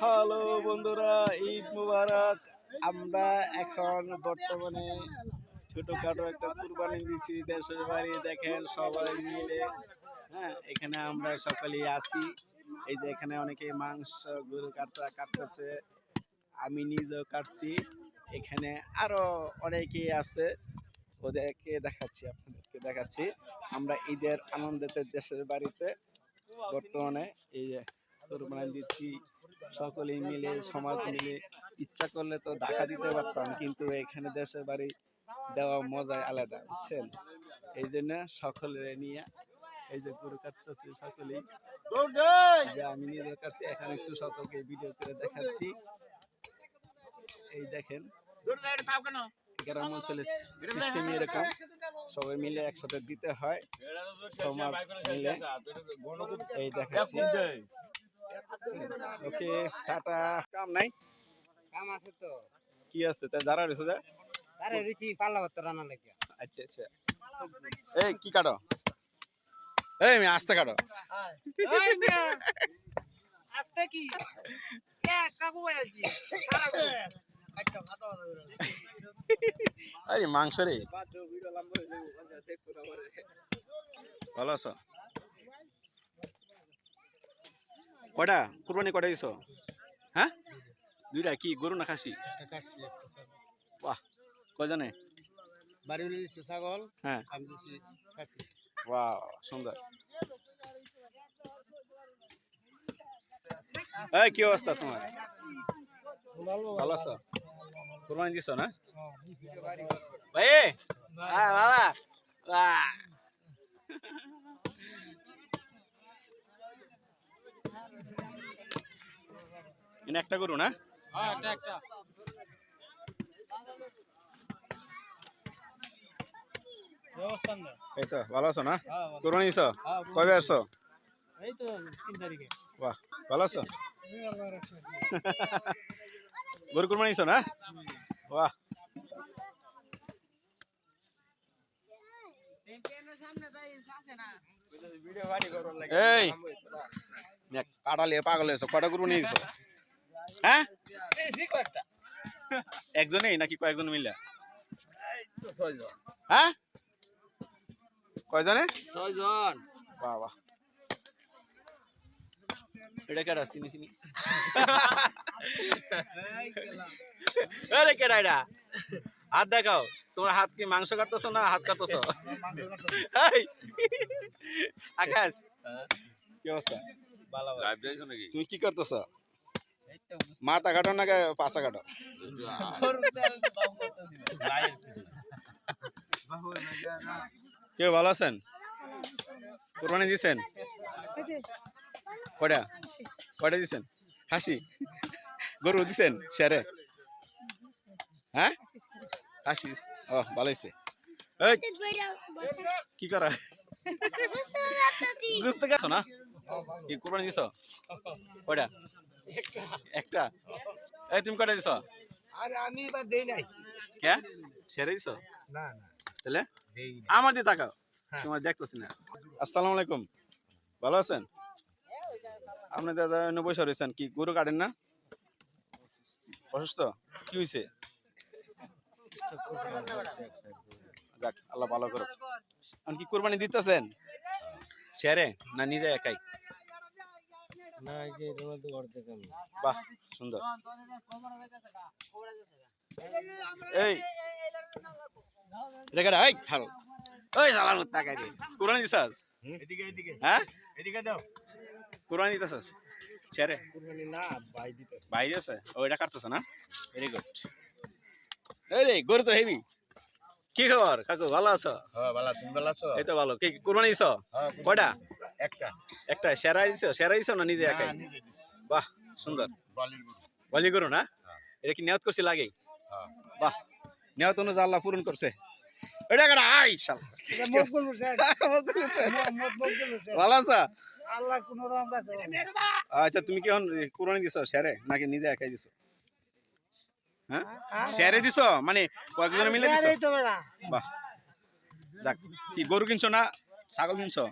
Hello বন্ধুরা, ঈদ মুবারক। আমরা এখন বর্তমানে ছোটখাটো একটা কুরবানি দিছি দেশের বাড়ি দেখেন সবাই মিলে। হ্যাঁ এখানে আমরা সকলেই আছি। এই যে এখানে অনেকে মাংস গরু কাটতে কাটতেছে, আমি নিজেও কাটছি। এখানে আরও অনেকেই আছে, ওদেরকে দেখাচ্ছি, আপনাদেরকে দেখাচ্ছি। আমরা ঈদের আনন্দেতে দেশের বাড়িতে বর্তমানে এই যে কোরবানি দিচ্ছি। সকলেই মিলে, সমাজ মিলে ইচ্ছা করলে তো ঢাকা দিতে পারতাম, কিন্তু এখানে দেশের বাড়ি দেওয়া মজাই আলাদা, বুঝছেন? এই জন্য সকলের নিয়ে এই যে গরু কাটতেছি সকলেই, যে আমি নিজের কাছে এখানে একটু সকলকে ভিডিও করে দেখাচ্ছি। এই দেখেন, গ্রাম অঞ্চলে সিস্টেম এরকম, সবাই মিলে একসাথে দিতে হয়, সমাজ মিলে এই দেখাচ্ছি। ওকে টাটা। কাম নাই? কাম আছে তো। কি আছে? তা যারা যা। আরে রুচি পাল্লা ভাত রান্না লাগে। আচ্ছা আচ্ছা। এই কি কাটো? এই আমি আস্তে কাটো। আস্তে কি? কে কাকু আছি। আরে মাংস রে। ভালো আছো? কটা কুরবানি কটা দিছো? হ্যাঁ? দুইটা কি? গরু না খাসি? বাহ কজনে বাড়ি দিচ্ছে ছাগল হ্যাঁ। বাহ সুন্দর। এই কি অবস্থা তোমার? ভালো। আছো? কুরবানি দিছো না? ভাই হ্যাঁ ভালো বাহ এনে একটা গরু না? হ্যাঁ এই তো ভালো আছো না? হ্যাঁ কুরবানি দিছো হ্যাঁ, কবে আসছো? বাহ ভালো আছো? গরু কুরবানি দিছো না? বাহ। এই কাটালে পাগল হয়েছো কটা গরু নিয়ে দিছো হ্যাঁ? একজনেই নাকি কয়েকজন মিলে? হ্যাঁ? কয়জনে? ছয়জন বাহ এটা কেডা? চিনি চিনি আরে কেডা এটা? হাত দেখাও। তোমার হাত কি মাংস কাটতেছো না হাত কাটতেছো? আকাশ কি অবস্থা? তুমি কি করতেছো? মাথা কাটো না কে? পাশা কাটো। কেউ ভালো আছেন? কোরবানি দিছেন? কয়টা? কয়টা দিছেন? খাসি? গরু দিছেন? শেরে হ্যাঁ? খাসি? ও ভালো হয়েছে কি করা? বুঝতে গেছো না? কি কোরবানি দিছ? কয়টা? একটা। এই তুমি কয়টা দিছ? আরে আমি এবার দেই নাই। কে? সেরে দিছ? না না। তাহলে? আমার দিয়ে তাকাও। হ্যাঁ। তোমার দেখতেছি না। আসসালামু আলাইকুম। ভালো আছেন? আপনি দাদা অন্য বসে রয়েছেন। কি গরু কাটেন না? অসুস্থ? কি হয়েছে? যাক আল্লাহ ভালো করো এখন কি কোরবানি দিতেছেন? শেরে না নিজে একাই? না এই যে তোমার তো করতে কাম বাহ সুন্দর। এই রেখাটা এই খালো ওই শালার মতো তাকাই দে। কোরবানি দিছাস? এদিকে এদিকে। হ্যাঁ? এদিকে দাও। কোরবানি দিতেছাস? শেরে কুরবানি না ভাই দিতে বাইরে আছে ওইটা কাটতেছ না? ভেরি গুড এই রে গরু তো হেভি। কি খবর? কাকু ভালো আছো? হ্যাঁ ভালো তুমি ভালো আছো? এই তো ভালো। কি কোরবানি দিছ? হ্যাঁ কয়টা? একটা। একটা। সেরা দিছো? সেরা দিছো না নিজে একাই? বাহ সুন্দর। বলি গরু। না? হ্যাঁ। এটা কি নিয়ত করছি লাগেই? হ্যাঁ। বাহ নিয়ত অনুযায়ী আল্লাহ পূরণ করছে। এটা কেডা? আই শাল। ভালো আছো? আল্লাহ কোন আচ্ছা তুমি কি এখন কোরবানি দিছো? সেরে? নাকি নিজে একাই দিছো? হ্যাঁ? সেরে দিছো? মানে কয়েকজনে মিলে দিছো? তো বাহ। যাক কি গরু কিনছো না ছাগল কিনছো?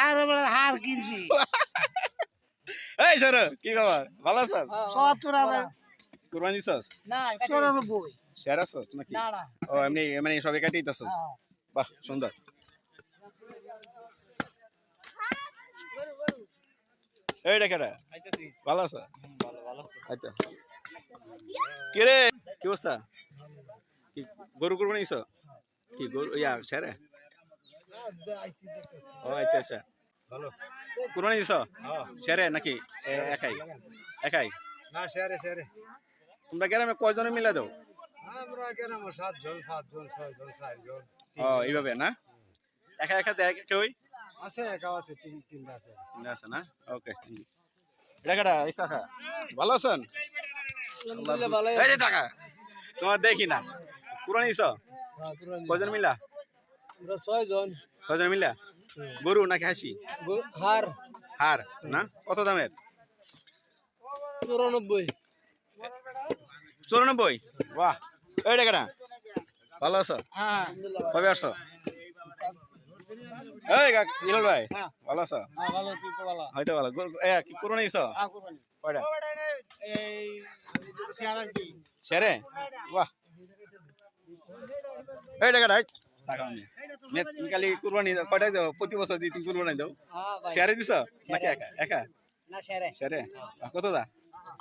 আর হার কিনছি। এই সর কি খবর? ভালো আছিস সত্তর কুরবানি দিছস? না চুরানব্বই। সেরা আছিস নাকি? না না। ও এমনি মানে সবে দিতেছস? বাহ সুন্দর। এই ডাকাটা ভালো আছো? আচ্ছা। কি রে কি অবস্থা? কি গরু কুরবানি দিছ কি গরু ইয়া সেরে ও আচ্ছা আচ্ছা। ভালো কুরবানি দিছ নাকি? একাই? একাই? না তোমরা গ্রামে কয়জনে মিলে দাও? আমরা কেন সাতজন সাতজন ছয়জন চারজন ও এইভাবে না? একা একা দেয় কেউই? আছে একাও আছে তিন তিনটা আছে। না আছে না? ওকে এটা কাটা এই কাকা? ভালো আছেন? এই যে টাকা। তোমার দেখি না। কুরবানি দিছ কয়জন মিলা? ছয়জন। ছয়জন মিলা? গরু নাকি হাসি? হার হার না? কত দামের? চুরানব্বই। চৌরানব্বই? বাহ। এই টাকাটা ভালো আছো? হ্যাঁ কবে আসছো? এই কাক ইলাল ভাই। হ্যাঁ। ভালো আছো? হ্যাঁ হয়তো ভালো। গরু- কয়টা সেরে বাহ এই টাকাটা খালি কুরবানি দাও কয়টাই দাও প্রতি বছর দিই তুমি কুরবানি দাও ভাই শেয়ারে দিছ নাকি একা একা শেয়ারে কত দা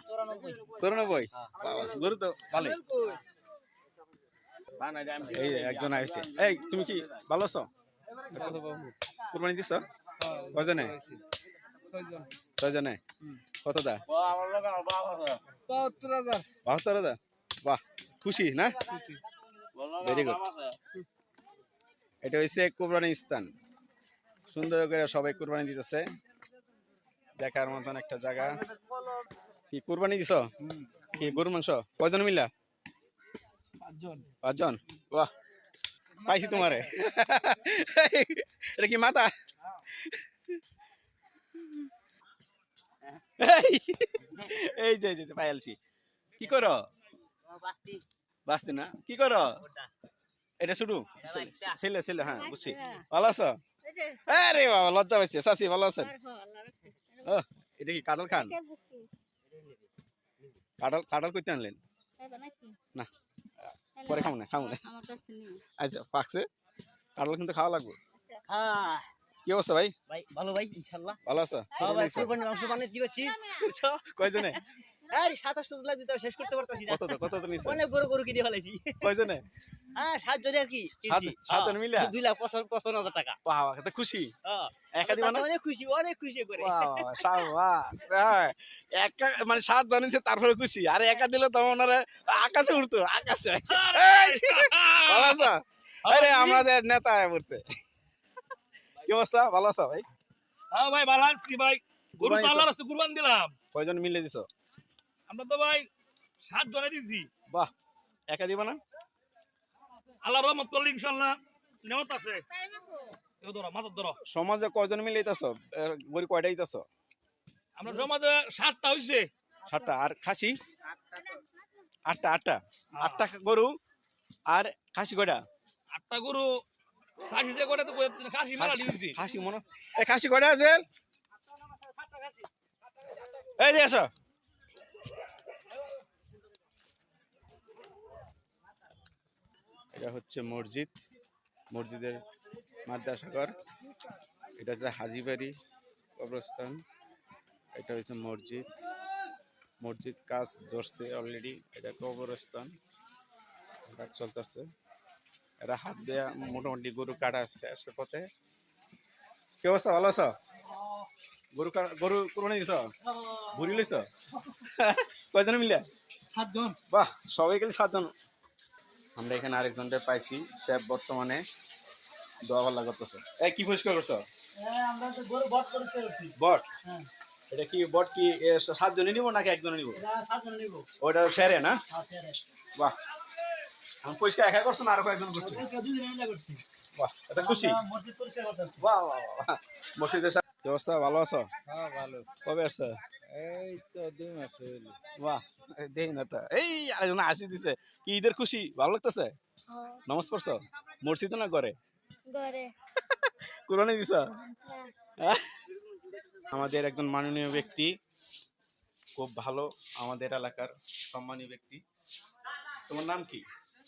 চুরানব্বই চৌরানব্বই বাবা, গরু তো ভালোই এই একজন আসছে এই তুমি কি ভালো আছো কুরবানি দিছ কজনে ছয়জনে। কত দা বাহাত্তর হাজার। বাহ খুশি না? ভেরি গুড এটা হচ্ছে কুরবানি স্থান। সুন্দর করে সবাই কুরবানি দিতেছে। দেখার মতন একটা জায়গা। কি কুরবানি দিছ? কি গরু মাংস? কয়জন মিলা? পাঁচজন। পাঁচজন? বাহ পাইছি তোমারে। এটা কি মাতা এই, এই যে এই যে পাইলছি কি করো? বাস্তি। না? কি করো? এটা শুধু ছেলে ছেলে হ্যাঁ বুঝছি। ভালো আছো? আরে বাবা লজ্জা পাইছে। চাচি ভালো আছেন? ও এটা কি কাঁঠাল খান? কাঁঠাল কাঁঠাল করতে আনলেন? না। পরে খাব না খাব না। আচ্ছা পাকছে। কাঁঠাল কিন্তু খাওয়া লাগবে। হ্যাঁ। কি অবস্থা ভাই? ভাই ভালো ভাই ইনশাআল্লাহ। ভালো আছো? হ্যাঁ কোরবানি মাংস বানিয়ে বুঝছ? কয়জনে? আরে 27 তুলা দিতে শেষ করতে পারতাছি না। কত তো কত তো নিছো? অনেক বড় গরু কিনে ফেলাইছি। কয়জনে? হ্যাঁ সাত জনে আর কি সাত- হ্যাঁ, লাখ খুশি? হ্যাঁ। একা দিবা না? অনেক খুশি অনেক খুশি করে। বাবা, সাবাস। হ্যাঁ, একা মানে সাত জানিছে তারপরে খুশি। আর একা দিলে তো ওনারা আকাশে উঠতো আকাশে। ভালো আছো? আরে আমাদের নেতা পড়ছে। কি অবস্থা? ভালো আছো ভাই? হ্যাঁ ভাই ভালো আছি ভাই। গরু তো আল্লাহর রাস্তায় কুরবান দিলাম। কয়জন মিলে দিছো? আমরা তো ভাই সাত জনে দিছি। বাহ একা দিবা না? আল্লাহ রহমত করলে ইনশাল্লাহ নেওয়াত আছে। এও ধরো মাথার ধরো। সমাজে কয়জন মিলে দিতেছো? গরি কয়টা দিতেছো? আমরা সমাজে সাতটা হইছে। সাতটা আর খাসি? আটটা। আটটা আটটা। গরু আর খাসি কয়টা? আটটা গরু খাসি যে করে তো খাসি মেলা দিয়েছি খাসি মনে এ খাসি কয়টা আছে? এই দিয়ে আসো এটা হচ্ছে মসজিদ। মসজিদের মাদ্রাসাগর এটা হচ্ছে হাজিবাড়ি কবরস্থান। এটা হচ্ছে মসজিদ। মসজিদ কাজ ধরছে অলরেডি এটা কবরস্থান। কাজ চলতেছে। এরা হাত দেয়া মোটামুটি গরু কাটা শেষের পথে। কি অবস্থা? ভালো আছো? গরু গরু কোরবানি দিছ? ভুরি লইছ? কয়জন মিলে? সাতজন। বাহ সবাই গেলে সাতজন। আমরা এখানে আরেকজনটা পাইছি সে বর্তমানে দোয়া করতেছে। এ কি পরিষ্কার করছ? বট হ্যাঁ। এটা কি বট কি সাতজনে নিব নাকি একজনে নিব? ওটা সেরে না? হ্যাঁ বাহ। পরিষ্কার একা করছ না আরও কয়েকজন করছে? দুদিন মিলে করছি। বাহ এটা খুশি? মসজিদ পরিষ্কার করতেছি বাহ বাহ বাহ মসজিদের কি অবস্থা? ভালো আছো? হ্যাঁ ভালো। কবে আসছো? এই তো দুই মাস হইল। বাহ এই না তো। এই আরেকজন হাসি দিছে। কি ঈদের খুশি? ভালো লাগতেছে? নমাজ পড়ছো? মসজিদে না করে গরে কোরআনে দিছ? আমাদের একজন মাননীয় ব্যক্তি খুব ভালো আমাদের এলাকার সম্মানীয় ব্যক্তি। তোমার নাম কি?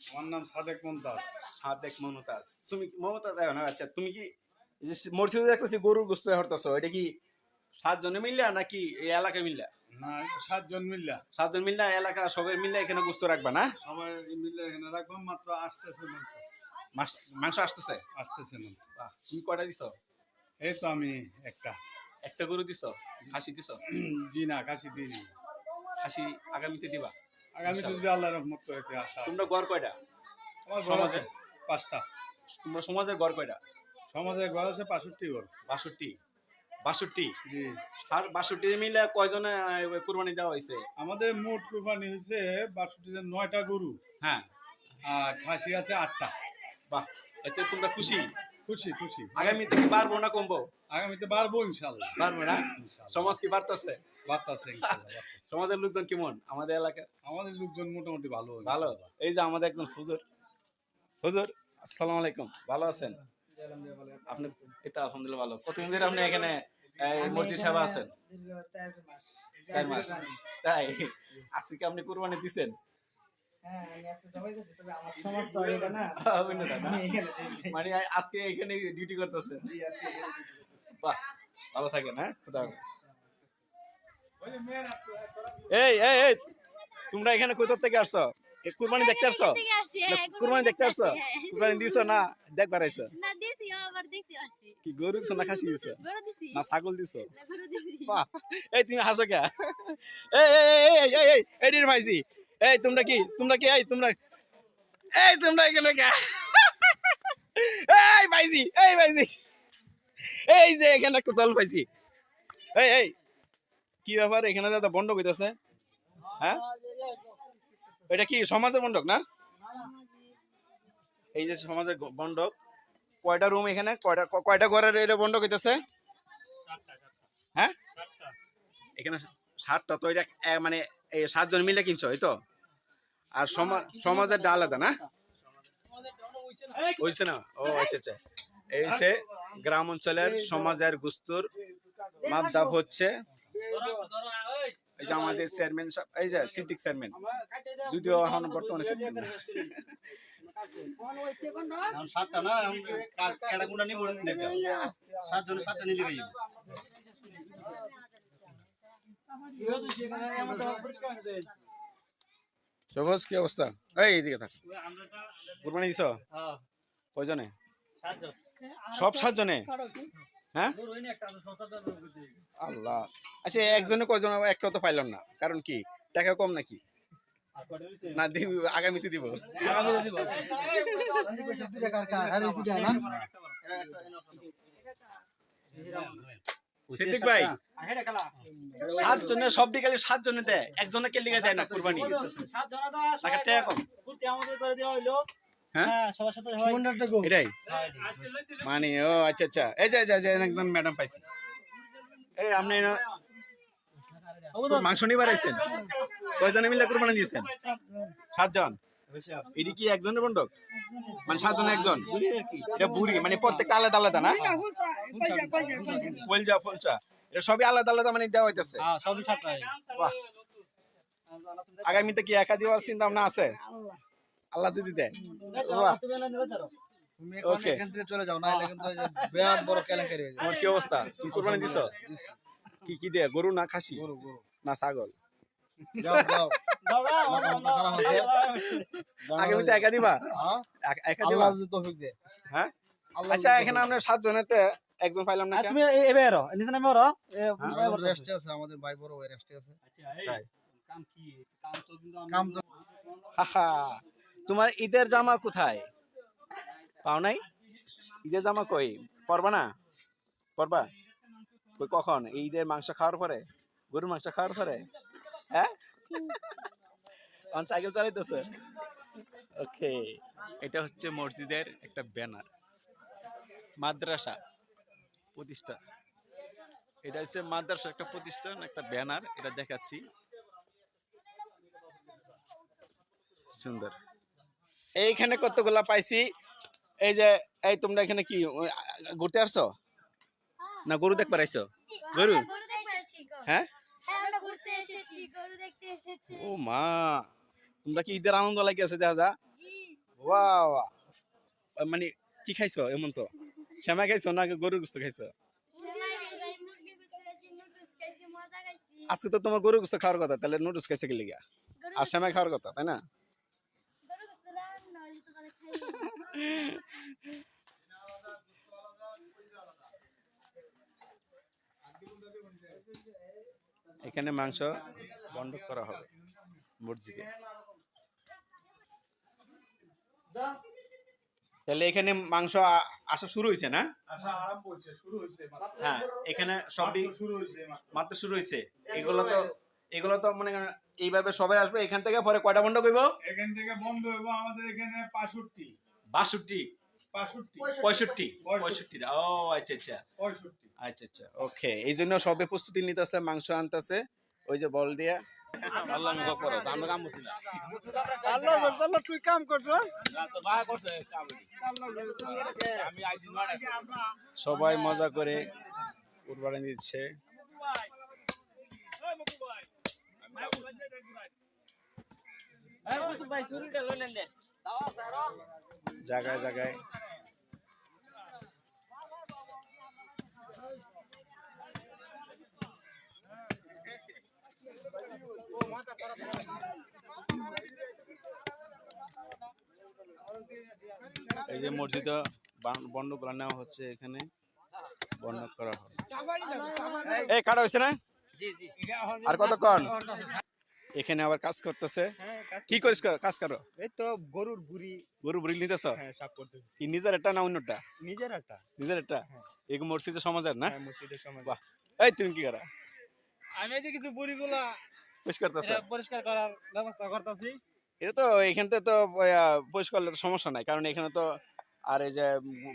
আমার নাম সাদেক মন্তাজ সাদেক মমতাজ। তুমি মমতাজ আয় না আচ্ছা তুমি কি যে মসজিদে দেখতেছি গরুর গোস্ত হরতেছ এটা কি সাতজনে মিললা নাকি এই এলাকা মিললা? না সাতজন মিল্লা। সাতজন মিললা এলাকা সবাই মিললে এখানে গোস্ত রাখবা না? সবাই মিলে এখানে রাখব মাত্র আসতেছে মাংস। আসতেছে? আসতেছে বাহ, তুমি কয়টা দিছ? এই তো আমি একটা। একটা গরু দিছ? খাসি দিছ? জি না কাশি দিই না খাসি আগামীতে দিবা? আগামী যদি আল্লাহ রহমত করেছে আশা তোমরা গড় কয়টা? আমার সমাজে? পাঁচটা। তোমরা সমাজের গড় কয়টা? সমাজে ঘর আছে পাঁষট্টি ঘর বাষট্টি। বাষট্টি? জি। আর বাষট্টি মিলে কয়জনে কুরবানি দেওয়া হয়েছে? আমাদের মোট কুরবানি হয়েছে বাষট্টিতে নয়টা গরু। হ্যাঁ। আর খাসি আছে আটটা। বাহ এতে তোমরা খুশি? খুশি খুশি। আগামী থেকে পারব না কমবো? আগামীতে বাড়বো ইনশাল্লাহ। পারব না? সমাজ কি বাড়তেছে? বাড়তাছে ইনশাল্লাহ, বাড়তাছে। সমাজের লোকজন কেমন? আমাদের এলাকার? আমাদের লোকজন মোটামুটি ভালো। ভালো? এই যে আমাদের একজন হুজুর। হুজুর আসসালামু আলাইকুম। ভালো আছেন? আপনি এটা আলহামদুলিল্লাহ ভালো। কতদিন ধরে আপনি এখানে মসজিদ সেবা আছেন? চার মাস। তাই? আজকে আপনি কুরবানি দিছেন? না? মানে আজকে এখানে ডিউটি করতেছেন? বাহ ভালো থাকেন হ্যাঁ? খুদা হাফেজ। এই এই এই তোমরা এখানে কোথা থেকে আসছো কুরবানি দেখতে আসছো হ্যাঁ, কুরবানি দেখতে আসছো হ্যাঁ। কুরবানি দিছো না দেখবার আইছো না দিছি আবার দেখতে আসি কি গরু দিছো না খাসি দিছো গরু দিছি না ছাগল দিছো এই তুমি হাসো কে এই এই এই এই এই এই ভাইজি এই তোমরা কি তোমরা কি এই তোমরা এই তোমরা এখানে কে এই ভাইজি এই ভাইজি এই যে এখানে একটা দল পাইছি এই এই কি ব্যাপার? এখানে দাদা বন্ধ হইতেছে। হ্যাঁ? এটা কি সমাজের বন্ধক না? এই যে সমাজের বন্ধক কয়টা রুম এখানে? কয়টা কয়টা ঘরের এটা বন্ধক হইতেছে? হ্যাঁ? এখানে সাতটা তো এটা মানে এই সাতজন মিলে কিনছো, এই তো? আর সমা- সমাজের ডাল আলাদা না? হইছে না? ও আচ্ছা আচ্ছা। এই সে গ্রাম অঞ্চলের সমাজের গুস্তুর মাপজাপ হচ্ছে। এই যে আমাদের চেয়ারম্যান এই যে সিদ্দিক চেয়ারম্যান। যদিও এখন বর্তমানে সাতটা না কেডা কোনটা নিব সাতজন সাতটা নিলে গেছে সবুজ কি অবস্থা? এই এদিকে থাক। কুরবানি দিছ? কয়জনে? সব সাতজনে? হ্যাঁ? আল্লাহ। আচ্ছা একজনে কয়জন একটা তো পাইলাম না। কারণ কি? টাকা কম নাকি? না আগামীতে দিব। ভাই, সাতজনের, সব দিকে সাতজনে দেয়। একজনে কে লিগে দেয় না? কুরবানি। হ্যাঁ? মানে ও আচ্ছা আচ্ছা। এই যে একজন ম্যাডাম পাইছি। এই আপনি না- মাংস নিবার আইছেন কয়জনে মিলে কুরবানি দিয়েছেন? সাতজন? এটি কি একজনের বন্ধক মানে সাতজন একজন? এটা বুড়ি মানে প্রত্যেকটা আলাদা আলাদা না? এটা সবই আলাদা আলাদা মানে দেওয়া হইতেছে? বাহ। আগামীতে কি একা দেওয়ার চিন্তা ভাবনা আছে? আল্লাহ। যদি দেয়। তুমি Okay. এখান থেকে চলে যাও না কিন্তু বিরাট বড় কেলেঙ্কারি হয়ে যাবে। তোমার কি অবস্থা? তুমি কোরবানি দিছ? কি কি দিয়ে? গরু না খাসি? গরু গরু। না ছাগল? যাও যাও। আগামীতে একা দিবা? হ্যাঁ? একা- একা দিবা? তৌফিক দেয়। হ্যাঁ? আচ্ছা এখানে আমরা সাত জনেতে একজন পাইলাম না কেন? রেস্টে আছে আমাদের ভাই বড় ভাই রেস্টে আছে। তাই। কাম কি? কাম তো কিন্তু কাম তো তোমার ঈদের জামা কোথায়? পাও নাই? ঈদের জামা কই? পরবা না? পরবা? কই কখন? এই ঈদের মাংস খাওয়ার পরে? গরুর মাংস খাওয়ার পরে? হ্যাঁ? অন সাইকেল চালাইতেছে। ওকে এটা হচ্ছে মসজিদের একটা ব্যানার। মাদ্রাসা প্রতিষ্ঠা। এটা হচ্ছে মাদ্রাসা একটা প্রতিষ্ঠান একটা ব্যানার এটা দেখাচ্ছি। সুন্দর। এইখানে কতগুলা পাইছি? এই যে, এই তোমরা এখানে কি ঘুরতে আসছো? না গরু দেখবার আইছো গরু। হ্যাঁ? ও মা, তোমরা কি ঈদের আনন্দ লাগে আছে যা জি ওয়াও মানে কি খাইছো এমন তো? শ্যামা খাইছো না গরুর গোস্ত খাইছি। আজকে তো তোমার গরুর গোস্ত খাওয়ার কথা, তাহলে নুডলস খাইছে কি লিগা? আর শ্যামা খাওয়ার কথা, তাই না গরু গোস্ত রান্না হইলে তো পরে খাইবো। এখানে মাংস বন্ধ করা হবে মসজিদে। তাহলে এখানে মাংস আসা শুরু হয়েছে না। হ্যাঁ এখানে সবই মাত্র শুরু হয়েছে মাত্র। মাত্র শুরু হয়েছে। এগুলো তো এগুলো তো মানে এইভাবে সবাই আসবে এখান থেকে পরে কয়টা বন্ধ করব? এখান থেকে বন্ধ হইব আমাদের এখানে পাঁষট্টি বাষট্টি। পঁয়ষট্টি। পঁয়ষট্টি। ও আচ্ছা আচ্ছা। পঁয়ষট্টি। আচ্ছা আচ্ছা ওকে। এই জন্য সবে প্রস্তুতি নিতেছে মাংস আনতেছে। ওই যে বল দিয়া। আল্লাহ মুখ করো আমরা কাম করছি না। তুই কাম করছ সবাই মজা করে কুরবানি দিচ্ছে ভাই শুরুটা লইলেন দেন। জায়গায় জায়গায়। এই যে মসজিদে বন্ধ করে নেওয়া হচ্ছে এখানে বন্ধ করা হবে। এই কাটা হয়েছে না? জি জি। আর কতক্ষণ? এখানে আবার কাজ করতেছে। কি করিস কাজ করো। এই তো গরুর বুড়ি। গরু বুড়ি নিতেছ? হ্যাঁ সাফ করতেছি। কি নিজের একটা না অন্যটা নিজের একটা। নিজের একটা? এই মসজিদের সমাজের না? হ্যাঁ, মসজিদের সময় বাহ। এই তুমি কি করা? আমি এই যে কিছু বুড়িগুলা পেশ করতেছ? এটা পরিষ্কার করার ব্যবস্থা করতেছি। এটা তো এখান থেকে তো পরিষ্কার করলে তো সমস্যা নাই কারণ এখানে তো আর এই যে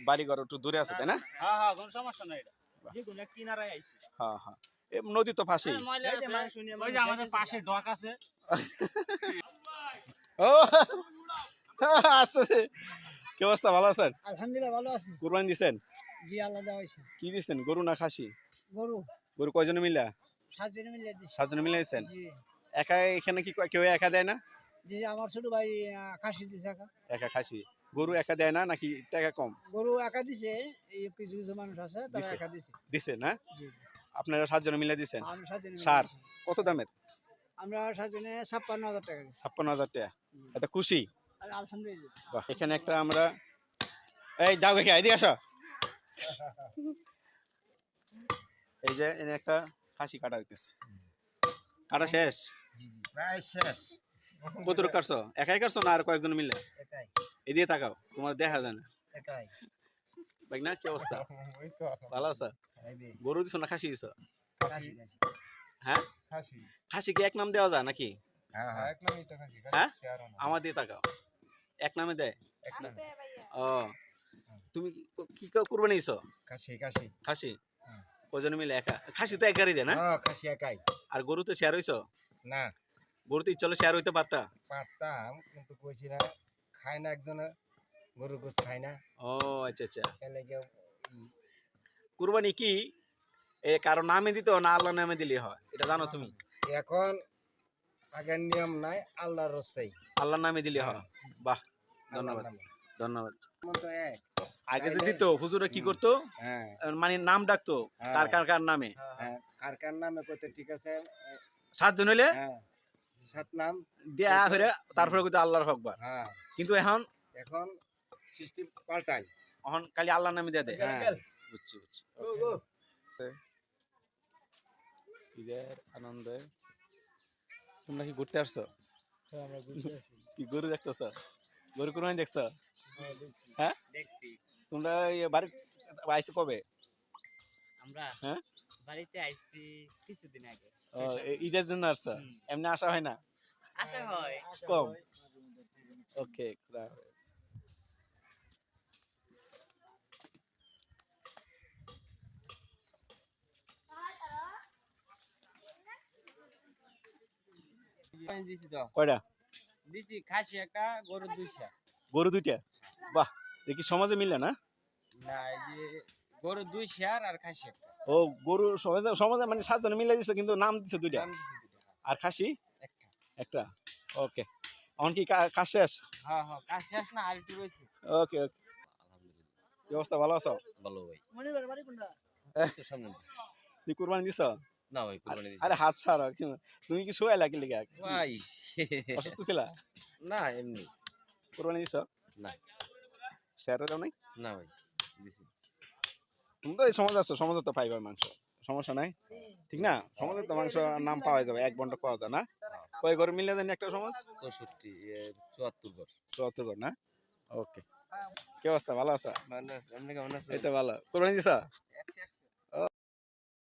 বাড়ি ঘর একটু দূরে আছে তাই না? হ্যাঁ হ্যাঁ কোনো সমস্যা নাই এটা। যেগুলো কিনারায় আইছি হ্যাঁ হ্যাঁ। নদী তো পাশেই। ময়লা এই যে আছে। মাংস নিয়ে ওই যে আমাদের পাশে ডক ও আসতেছে। কি অবস্থা ভালো আছেন? আলহামদুলিল্লাহ ভালো আছি। কুরবানি দিছেন? জি আল্লাহ দেওয়া হয়েছে। কি দিছেন গরু না খাসি? গরু। গরু কয়জনে মিলা? সাতজনে মিলে দিছি। সাতজনে মিলে একা এখানে কি কেউ একা দেয় না? জি আমার ছোট ভাই কাশি দিছে একা। একা খাসি। গরু একা দেয় না নাকি টাকা কম? গরু একা দিছে কিছু কিছু মানুষ আছে তারা দিছে। একা দিছে। দিছে না? জি। আপনারা সাতজনে মিলে মিলে সার? কত দামের? আমরা সাতজনে ছাপ্পান্ন হাজার টাকা ছাপ্পান্ন হাজার টাকা। এত খুশি? আলহামদুলিল্লাহ। এখানে একটা আমরা এই যাও দেখে এদিকে আসো। এই যে এনে একটা খাসি কাটা হইতেছে। কাটা শেষ? প্রায় শেষ। কত কাটছো? একাই কাটছো না আর কয়েকজন মিলে? এদিকে তাকাও তোমার দেখা যায় না। একাই। না কি অবস্থা? ভালো আছো? গরু দিছো না খাসি দিছো? হ্যাঁ? খাসি। কি এক নাম দেওয়া যায় নাকি? হ্যাঁ হ্যাঁ। হ্যাঁ? আমার দিয়ে তাকাও। এক নামে দেয়? ও তুমি কি- কি কি খাসি খাসি। খাসি? কজন মিলে একা? খাসি তো একারই দেয় না? খাসি একাই। আর গরু তো শেয়ার হইছো? না। গরু তো ইচ্ছা হলে শেয়ার হইতে পারতা? পারতাম কিন্তু কইছি না খায় না একজনে। গরু গোস খায় না। ও আচ্ছা আচ্ছা। কুরবানি কি? এ কারও নামে দিতে হয় না আল্লাহ নামে দিলে হয়? এটা জানো তুমি? এখন আগের নিয়ম নাই আল্লাহর রস্তাই আল্লাহর নামে দিলে হয়। বাহ ধন্যবাদ। ধন্যবাদ। আগে যে দিত হুজুরা কি করতো? হ্যাঁ। মানে নাম ডাকতো কার কার কার নামে? হ্যাঁ কার কার নামে কইতে ঠিক আছে। সাতজন হইলে? হ্যাঁ। সাত নাম। দেয়া হইলে তারপরে কিন্তু আল্লাহর হকবার। হ্যাঁ। কিন্তু এখন এখন সিস্টেম পাল্টাই। এখন খালি আল্লাহর নামে দিয়ে দেয় হ্যাঁ। বুঝছি বুঝছি। ঈদের আনন্দে তোমরা কি ঘুরতে আসছো? আছি কি গরু দেখতেছ? গরু কোরবানি দেখছ? হ্যাঁ। হ্যাঁ? তোমরা এই বাড়ি আইসো কবে? আমরা হ্যাঁ? বাড়িতে আইছি কিছুদিন আগে। ও, ঈদের জন্য আসছো? এমনি আসা হয় না? আশা হয়। কম? ওকে কয়টা? দিছি খাসি একটা গরু দুইটা। গরু দুইটা? বাহ দেখি সমাজে মিলে না? না এই যে গরু দুই শেয়ার আর খাসি একটা। ও গরু সমাজে সমাজে মানে সাতজনে মিলে দিছো কিন্তু নাম দিছো দুইটা? আর খাসি? একটা। ওকে। এখন কি কাজ শেষ? হ্যাঁ হ্যাঁ কাজ শেষ না আর একটু রয়েছে। ওকে ওকে। কি অবস্থা ভালো আছো? ভালো ভাই। সামনে তুই কুরবানি দিছ? না ভাই কুরবানি দিছি আরে হাত ছাড়ো তুমি কি শুয়ে লাগি লিগা ভাই। অসুস্থ ছিলা? না এমনি। কুরবানি দিছ? না। শেয়ারও দাও নাই? না ভাই দিছি। তুমি তো এই সমাজ আছো সমাজে তো পাইবার মাংস। সমস্যা নাই? ঠিক না? সমাজে তো মাংস নাম পাওয়া যাবে এক বন্ড পাওয়া যায় না? কয় ঘর মিলে দেন একটা সমাজ? চৌষট্টি চুয়াত্তর ঘর চুয়াত্তর ঘর না? ওকে। কি অবস্থা? ভালো আছো? ভালো আছে। আপনি কেমন আছেন? এই তো ভালো। কোরবানি দিছ?